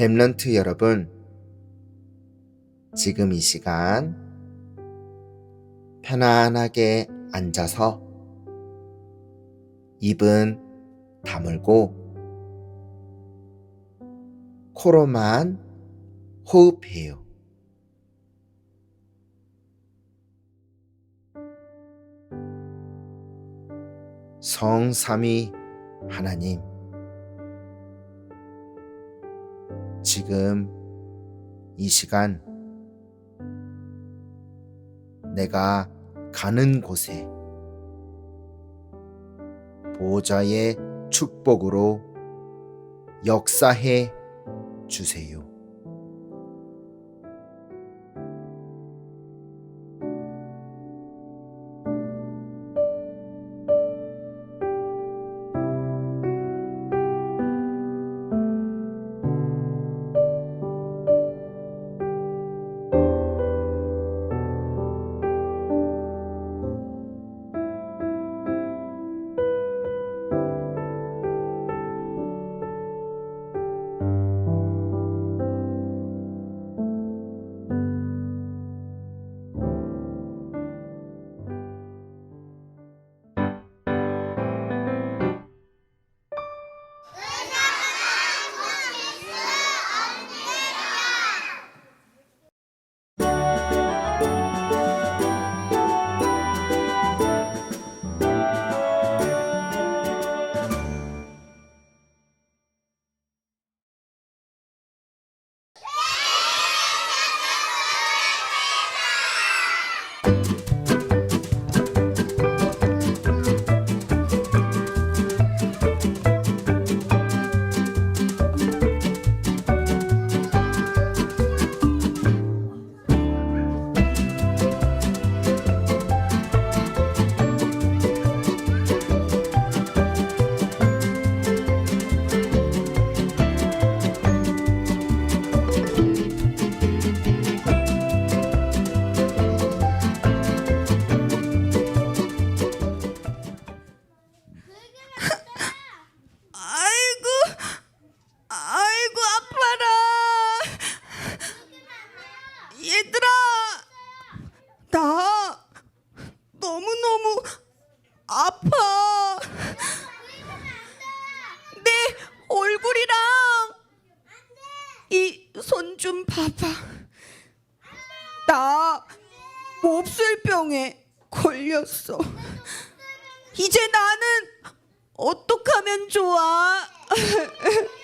랩런트 여러분, 지금 이 시간 편안하게 앉아서 입은 다물고 코로만 호흡해요. 성삼위 하나님, 지금 이 시간 내가 가는 곳에 보좌의 축복으로 역사해 주세요. 아이 얘들아, 나 너무 너무 아파. 내 얼굴이랑 이 손 좀 봐봐. 나 몹쓸병에 걸렸어. 이제 나는 어떡하면 좋아?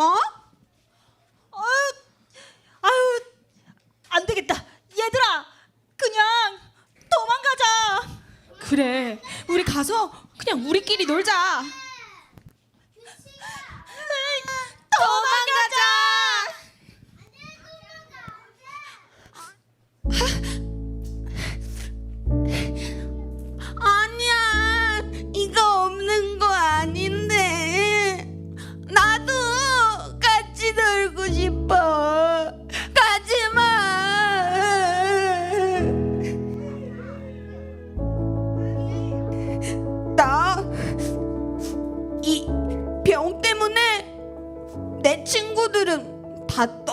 아니라니까? 아유, 아유, 안 되겠다. 얘들아, 그냥 도망가자. 그래, 우리 가서 그냥 우리끼리 놀자.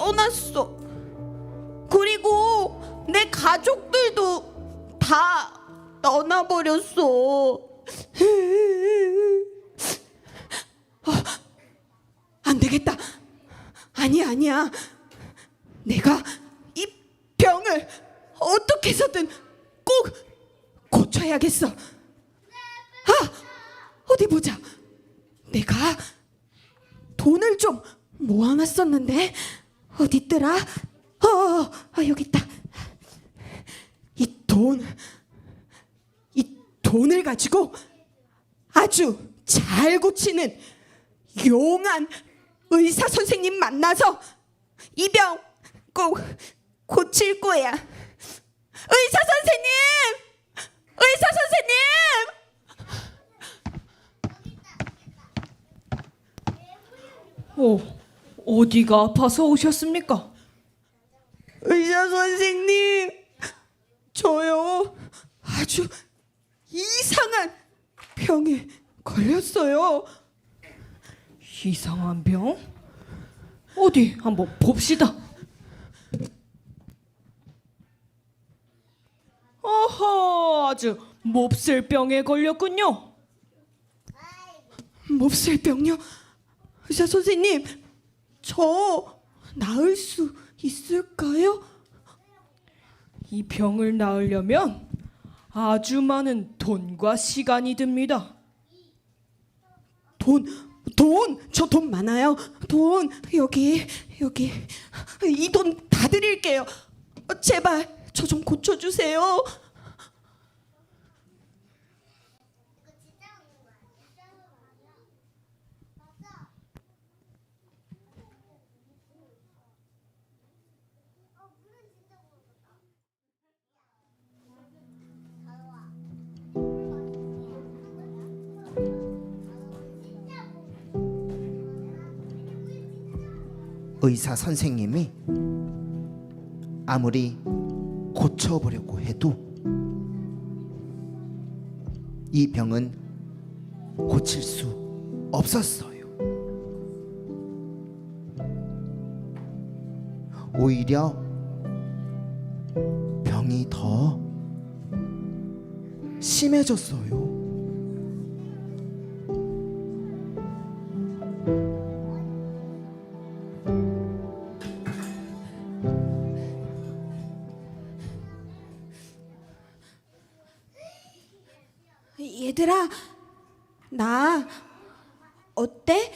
떠났어. 그리고 내 가족들도 다 떠나버렸어. 안 되겠다. 아니야, 아니야. 내가 이 병을 어떻게 해서든 꼭 고쳐야겠어. 아, 어디 보자. 내가 돈을 좀 모아놨었는데 어디 있더라? 어, 어, 어, 여기 있다. 이 돈, 이 돈을 가지고 아주 잘 고치는 용한 의사 선생님 만나서 이 병 꼭 고칠 거야. 의사 선생님! 의사 선생님! 어, 어디가 아파서 오셨습니까? 의사 선생님, 저요 아주 이상한 병에 걸렸어요. 이상한 병? 어디 한번 봅시다. 어허, 아주 몹쓸 병에 걸렸군요. 몹쓸 병요? 의사 선생님, 저 나을 수 있을까요? 이 병을 나으려면 아주 많은 돈과 시간이 듭니다. 돈, 돈, 저 돈 많아요. 돈 여기 여기 이 돈 다 드릴게요. 어, 제발 저 좀 고쳐주세요. 의사 선생님이 아무리 고쳐보려고 해도 이 병은 고칠 수 없었어요. 오히려 병이 더 심해졌어요. 나 어때?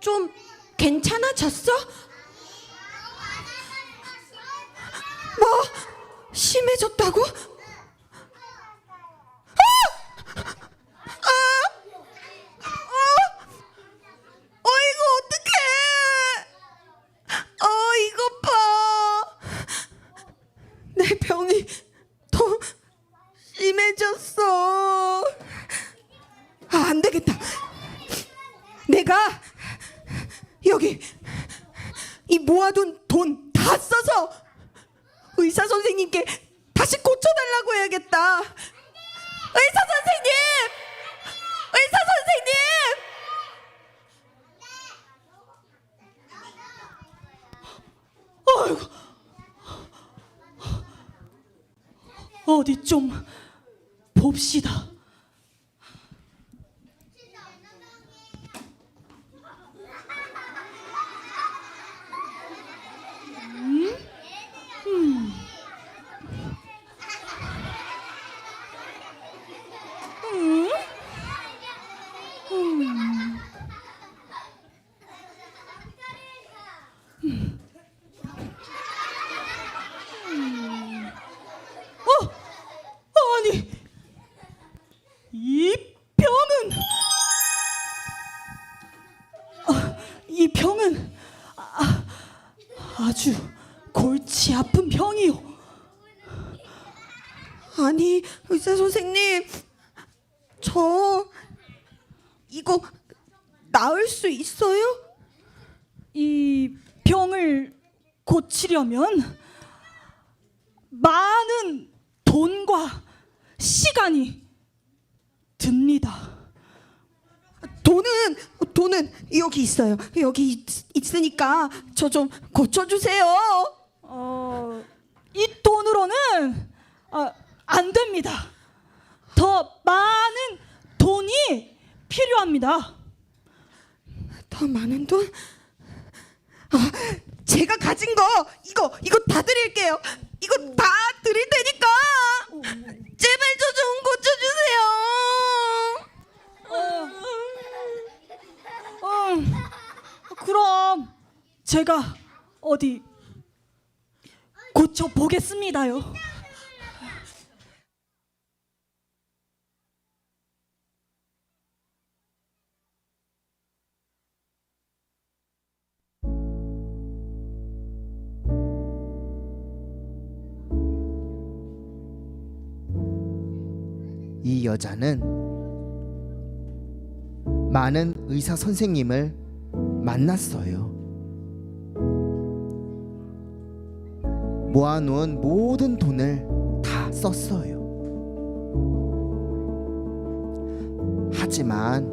좀 괜찮아졌어? 뭐 심해졌다고? 어, 이거 어떡해! 어, 이거 봐! 내 병이 더 심해졌어. 아, 안 되겠다. 내가 여기 이 모아둔 돈 다 써서 의사 선생님께 다시 고쳐달라고 해야겠다. 의사 선생님! 의사 선생님! 어이구. 어디 좀 봅시다. 의사 선생님, 저 이거 나을 수 있어요? 이 병을 고치려면 많은 돈과 시간이 듭니다. 돈은 돈은 여기 있어요. 여기 있, 있으니까 저 좀 고쳐주세요. 어, 이 돈으로는 어, 안 됩니다. 더 많은 돈이 필요합니다. 더 많은 돈? 아, 제가 가진 거 이거 이거 다 드릴게요. 이거 다 드릴 테니까 제발 저 좀 고쳐주세요. 어, 그럼 제가 어디 고쳐 보겠습니다요. 이 여자는 많은 의사 선생님을 만났어요. 모아놓은 모든 돈을 다 썼어요. 하지만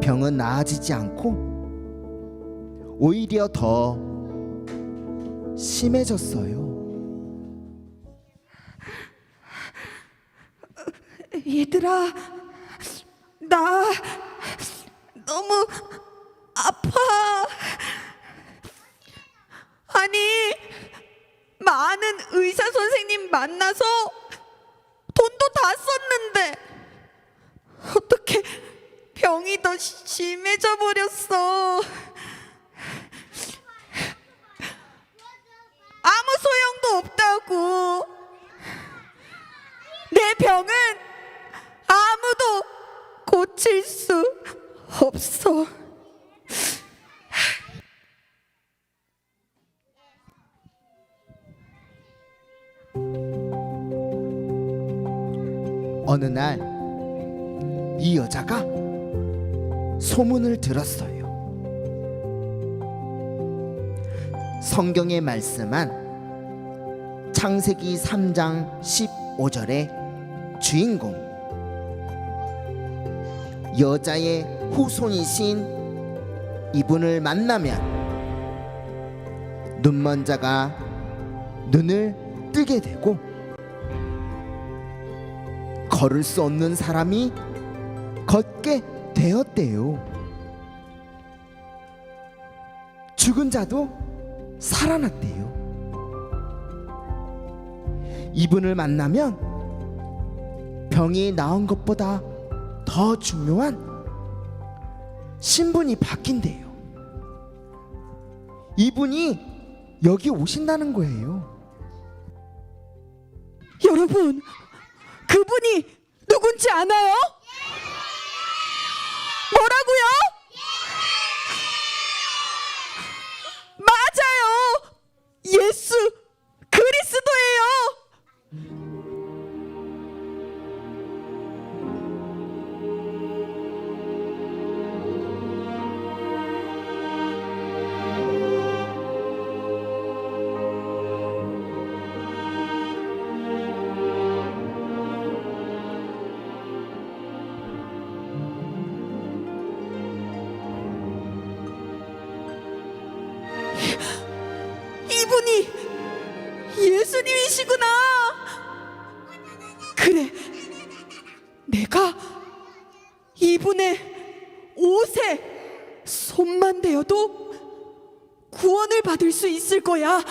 병은 나아지지 않고 오히려 더 심해졌어요. 얘들아, 나 너무 아파. 아니, 많은 의사 선생님 만나서 돈도 다 썼는데 어떻게 병이 더 심해져 버렸어. 아무 소용도 없다고. 내 병은 고칠 수 없어. 어느 날 이 여자가 소문을 들었어요. 성경에 말씀한 창세기 3장 15절의 주인공 여자의 후손이신 이분을 만나면 눈먼 자가 눈을 뜨게 되고 걸을 수 없는 사람이 걷게 되었대요. 죽은 자도 살아났대요. 이분을 만나면 병이 나은 것보다 더 중요한 신분이 바뀐대요. 이분이 여기 오신다는 거예요. 여러분, 그분이 누군지 아나요? 뭐라고요? 맞아요. 예수 이분이 예수님이시구나. 그래, 내가 이분의 옷에 손만 대어도 구원을 받을 수 있을 거야.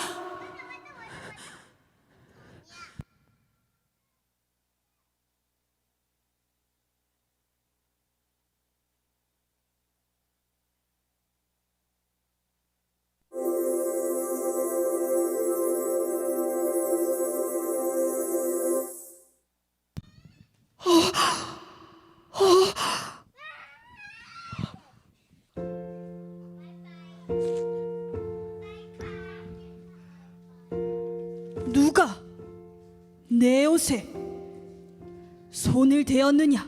누가 내 옷에 손을 대었느냐?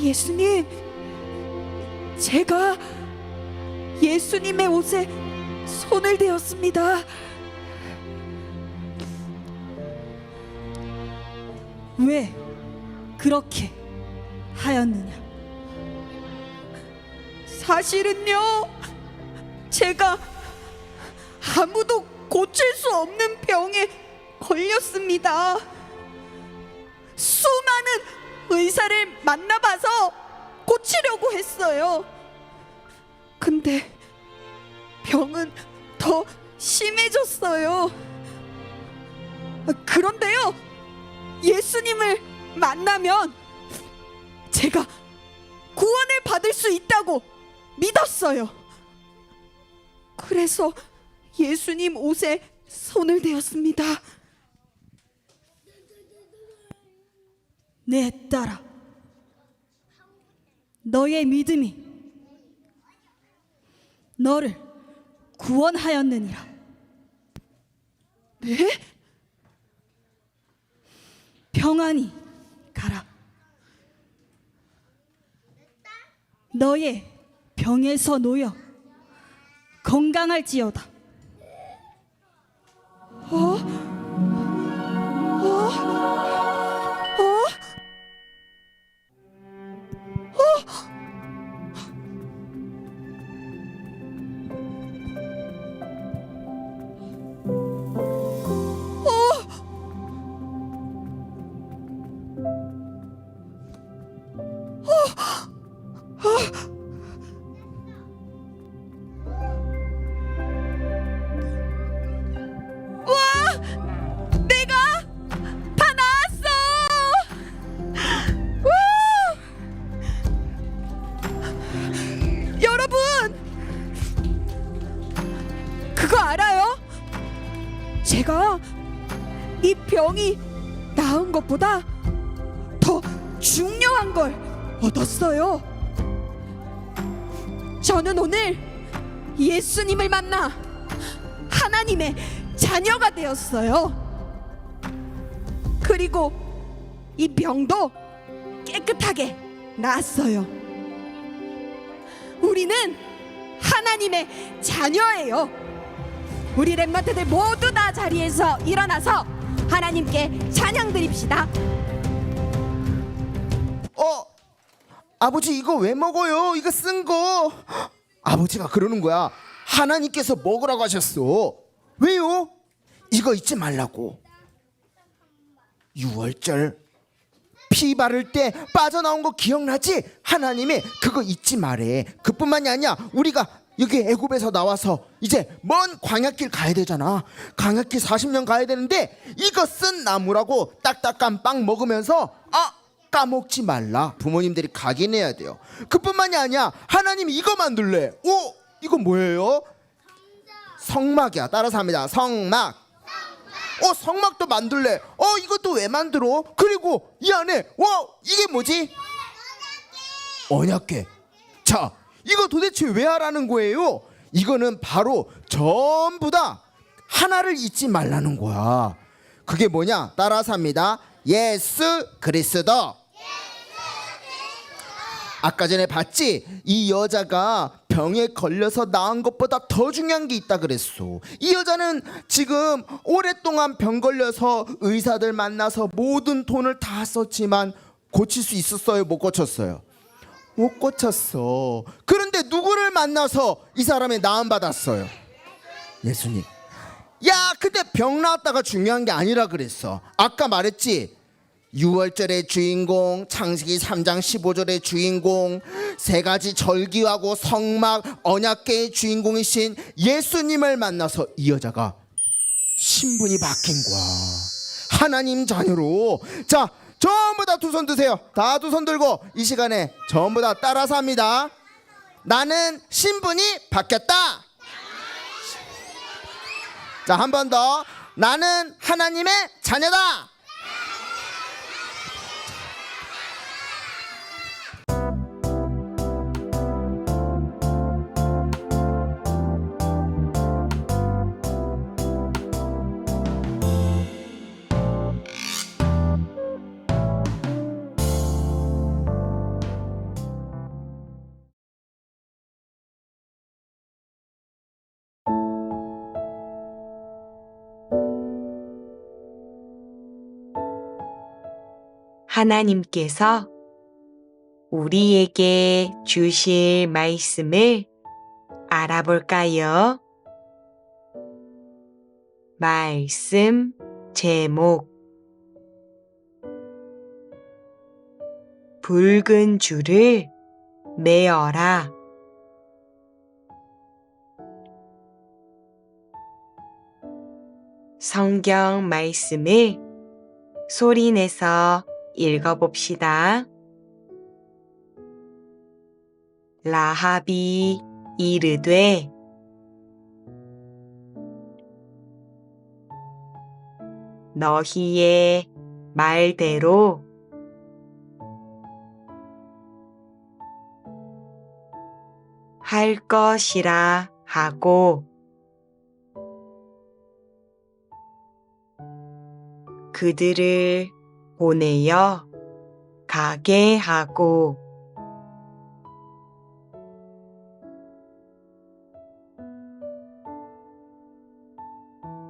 예수님, 제가 예수님의 옷에 손을 대었습니다. 왜 그렇게 하였느냐? 사실은요, 제가 아무도 고칠 수 없는 병에 걸렸습니다. 수많은 의사를 만나봐서 고치려고 했어요. 근데 병은 더 심해졌어요. 그런데요, 예수님을 만나면 제가 구원을 받을 수 있다고 믿었어요. 그래서 예수님 옷에 손을 대었습니다. 내 딸아, 너의 믿음이 너를 구원하였느니라. 네? 평안히 가라. 너의 병에서 놓여 건강할지어다. 어? 병이 나은 것보다 더 중요한 걸 얻었어요. 저는 오늘 예수님을 만나 하나님의 자녀가 되었어요. 그리고 이 병도 깨끗하게 나았어요. 우리는 하나님의 자녀예요. 우리 랩런트들 모두 다 자리에서 일어나서 하나님께 찬양 드립시다. 어 아버지 이거 왜 먹어요? 이거 쓴 거. 아버지가 그러는 거야. 하나님께서 먹으라고 하셨어. 왜요? 이거 잊지 말라고. 6월절 피 바를 때 빠져나온 거 기억나지? 하나님이 그거 잊지 말해. 그뿐만이 아니야. 우리가 여기 애굽에서 나와서 이제 먼 광야길 가야 되잖아. 광야길 40년 가야 되는데 이거 쓴 나무라고 딱딱한 빵 먹으면서 아 까먹지 말라. 부모님들이 각인해야 돼요. 그뿐만이 아니야. 하나님이 이거 만들래. 오 이거 뭐예요? 성막이야. 따라서 합니다. 성막. 어 성막도 만들래. 어 이것도 왜 만들어? 그리고 이 안에 와 이게 뭐지? 언약궤 자 이거 도대체 왜 하라는 거예요 이거는 바로 전부 다 하나를 잊지 말라는 거야 그게 뭐냐 따라서 합니다 예수 그리스도 아까 전에 봤지? 이 여자가 병에 걸려서 나은 것보다 더 중요한 게 있다 그랬어. 이 여자는 지금 오랫동안 병 걸려서 의사들 만나서 모든 돈을 다 썼지만 고칠 수 있었어요? 못 고쳤어요? 못 고쳤어. 그런데 누구를 만나서 이 사람이 나음 받았어요? 예수님. 야, 근데 병 나았다가 중요한 게 아니라 그랬어. 아까 말했지? 6월절의 주인공, 창세기 3장 15절의 주인공, 세 가지 절기하고 성막, 언약계의 주인공이신 예수님을 만나서 이 여자가 신분이 바뀐 거야. 하나님 자녀로. 자, 전부 다 두 손 드세요. 다 두 손 들고 이 시간에 전부 다 따라서 합니다. 나는 신분이 바뀌었다. 자, 한 번 더. 나는 하나님의 자녀다. 하나님께서 우리에게 주실 말씀을 알아볼까요? 말씀 제목 붉은 줄을 매어라. 성경 말씀을 소리내서 읽어봅시다. 라합이 이르되 너희의 말대로 할 것이라 하고 그들을 보내어 가게 하고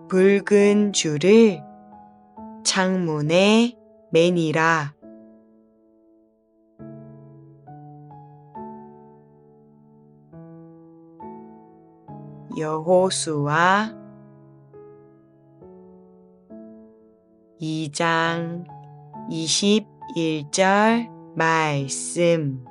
붉은 줄을 창문에 매니라. 여호수아 2장 21절 말씀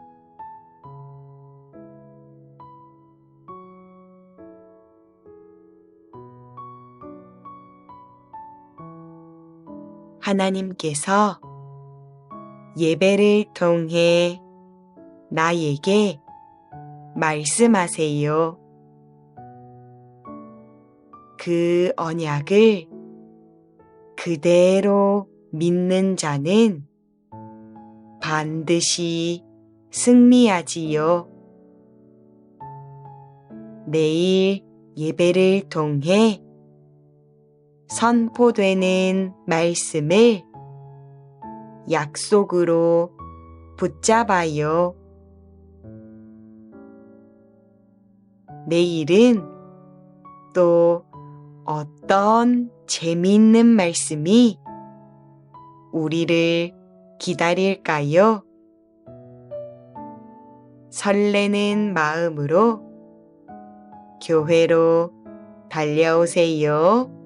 하나님께서 예배를 통해 나에게 말씀하세요. 그 언약을 그대로 믿는 자는 반드시 승리하지요. 내일 예배를 통해 선포되는 말씀을 약속으로 붙잡아요. 내일은 또 어떤 재미있는 말씀이 우리를 기다릴까요? 설레는 마음으로 교회로 달려오세요.